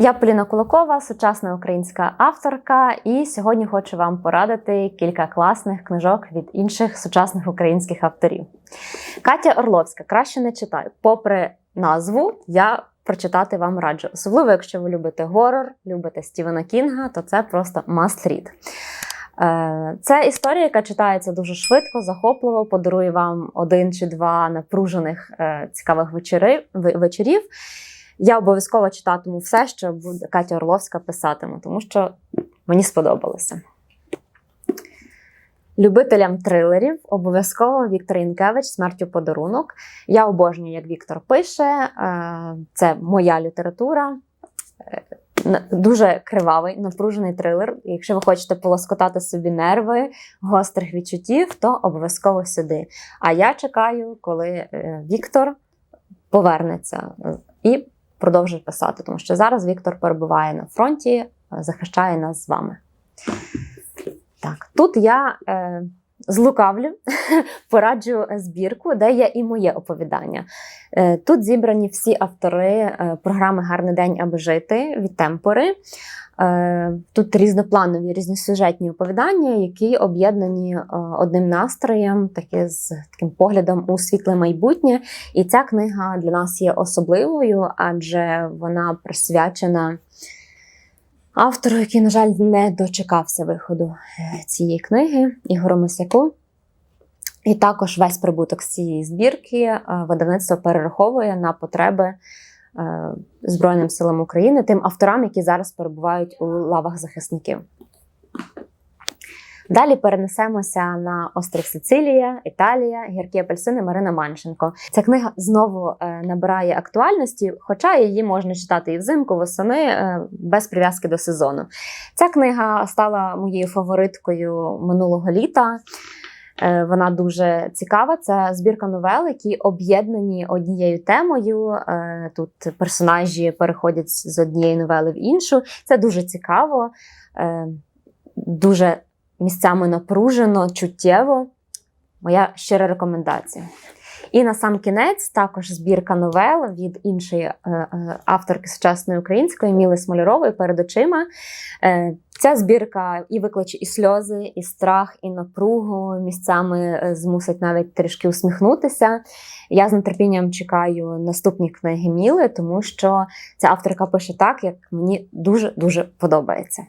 Я Поліна Кулакова, сучасна українська авторка, і сьогодні хочу вам порадити кілька класних книжок від інших сучасних українських авторів. Катя Орловська краще не читаю. Попри назву, я прочитати вам раджу. Особливо, якщо ви любите горор, любите Стівена Кінга, то це просто must read. Е, Це історія, яка читається дуже швидко, захопливо, подарує вам один чи два напружених е, цікавих вечорів. Я обов'язково читатиму все, що буде Катя Орловська писатиме, тому що мені сподобалося. Любителям трилерів обов'язково Віктор Інкевич Смертю подарунок. Я обожнюю, як Віктор пише. е, Це моя література. Е, Дуже кривавий, напружений трилер. Якщо ви хочете полоскотати собі нерви гострих відчуттів, то обов'язково сюди. А я чекаю, коли е, Віктор повернеться і продовжить писати, тому що зараз Віктор перебуває на фронті, е, захищає нас з вами. Так, тут я е, злукавлю, пораджу збірку, де є і моє оповідання. Е, тут зібрані всі автори е, програми Гарний день, аби жити від темпори. Е, Тут різнопланові, різносюжетні оповідання, які об'єднані одним настроєм, таки з таким поглядом у світле майбутнє. І ця книга для нас є особливою, адже вона присвячена автору, який, на жаль, не дочекався виходу е, цієї книги, Ігору Мисяку. І також весь прибуток з цієї збірки е, видавництво перераховує на потреби е, Збройним силам України, тим авторам, які зараз перебувають у лавах захисників. Далі перенесемося на острів Сицилія, Італія, гіркі апельсини Марина Манченко. Ця книга знову е, набирає актуальності, хоча її можна читати і взимку, восени е, без прив'язки до сезону. Ця книга стала моєю фавориткою минулого літа. Е, Вона дуже цікава. Це збірка новел, які об'єднані однією темою. Тут персонажі переходять з однієї новели в іншу. Це дуже цікаво, дуже місцями напружено, чуттєво. Моя щира рекомендація. І на сам кінець також збірка новел від іншої е, е, авторки сучасної української Міли Смолярової перед очима. Е, Ця збірка і викличе і сльози, і страх, і напругу місцями змусить навіть трішки усміхнутися. Я з нетерпінням чекаю наступні книги Міли, тому що ця авторка пише так, як мені дуже дуже подобається.